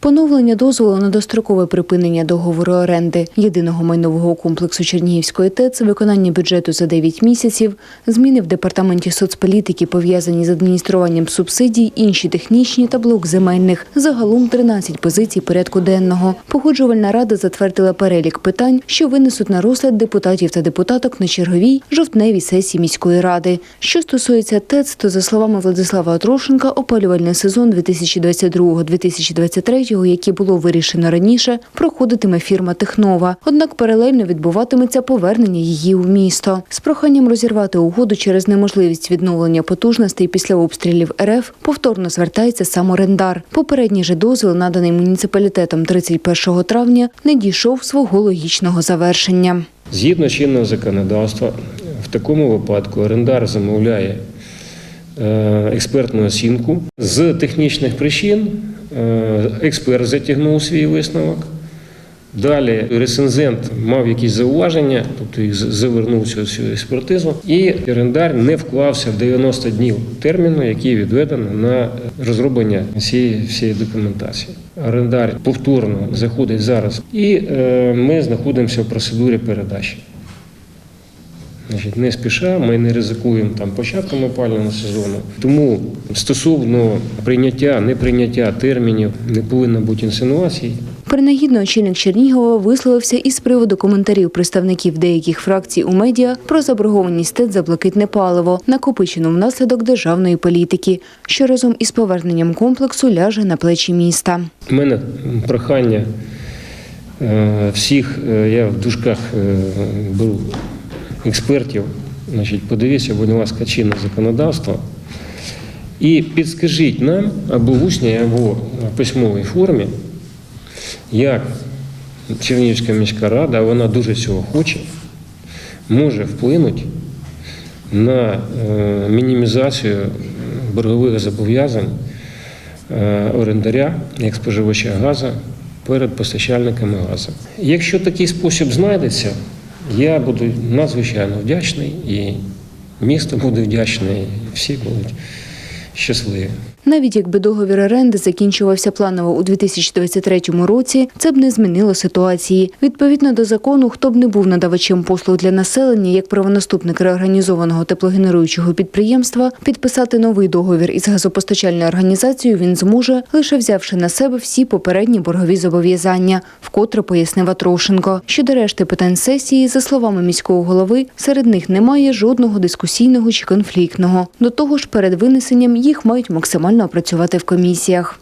Поновлення дозволу на дострокове припинення договору оренди єдиного майнового комплексу Чернігівської ТЕЦ, виконання бюджету за 9 місяців, зміни в департаменті соцполітики пов'язані з адмініструванням субсидій, інші технічні та блок земельних. Загалом 13 позицій порядку денного. Погоджувальна рада затвердила перелік питань, що винесуть на розгляд депутатів та депутаток на черговій жовтневій сесії міської ради. Що стосується ТЕЦ, то за словами Владислава Отрошенка, опалювальний сезон 2022-2023 який було вирішено раніше, проходитиме фірма Технова. Однак паралельно відбуватиметься повернення її у місто. З проханням розірвати угоду через неможливість відновлення потужностей після обстрілів РФ повторно звертається сам орендар. Попередній же дозвіл, наданий муніципалітетом 31 травня, не дійшов свого логічного завершення. Згідно чинного законодавства, в такому випадку орендар замовляє експертну оцінку. З технічних причин е, експерт затягнув свій висновок. Далі рецензент мав якісь зауваження, тобто їх завернув цю всю експертизу, і орендар не вклався в 90 днів терміну, який відведено на розроблення цієї всієї документації. Орендар повторно заходить зараз, і е, ми знаходимося в процедурі передачі. Значить, не спіша, ми не ризикуємо там початком опалювального сезону. Тому стосовно прийняття, неприйняття термінів не повинно бути інсинуацій. Принагідно очільник Чернігова висловився із приводу коментарів представників деяких фракцій у медіа про заборгованість ТЕЦ за блакитне паливо, накопичену внаслідок державної політики, що разом із поверненням комплексу ляже на плечі міста. У мене прохання е, всіх, е, я в дужках е, беру експертів, значить, подивіться, будь ласка, чинне законодавство. І підскажіть нам або в усній, або в письмовій формі, як Чернігівська міська рада, вона дуже цього хоче, може вплинути на е, мінімізацію боргових зобов'язань е, орендаря як споживача газу перед постачальниками газу. Якщо такий спосіб знайдеться, я буду надзвичайно вдячний, і місто буде вдячне, і всі будуть щасливі. Навіть якби договір оренди закінчувався планово у 2023 році, це б не змінило ситуації. Відповідно до закону, хто б не був надавачем послуг для населення, як правонаступник реорганізованого теплогенеруючого підприємства, підписати новий договір із газопостачальною організацією він зможе, лише взявши на себе всі попередні боргові зобов'язання, вкотре пояснив Атрошенко. Щодо решти питань сесії, за словами міського голови, серед них немає жодного дискусійного чи конфліктного. До того ж, перед винесенням їх мають максимально опрацювати в комісіях.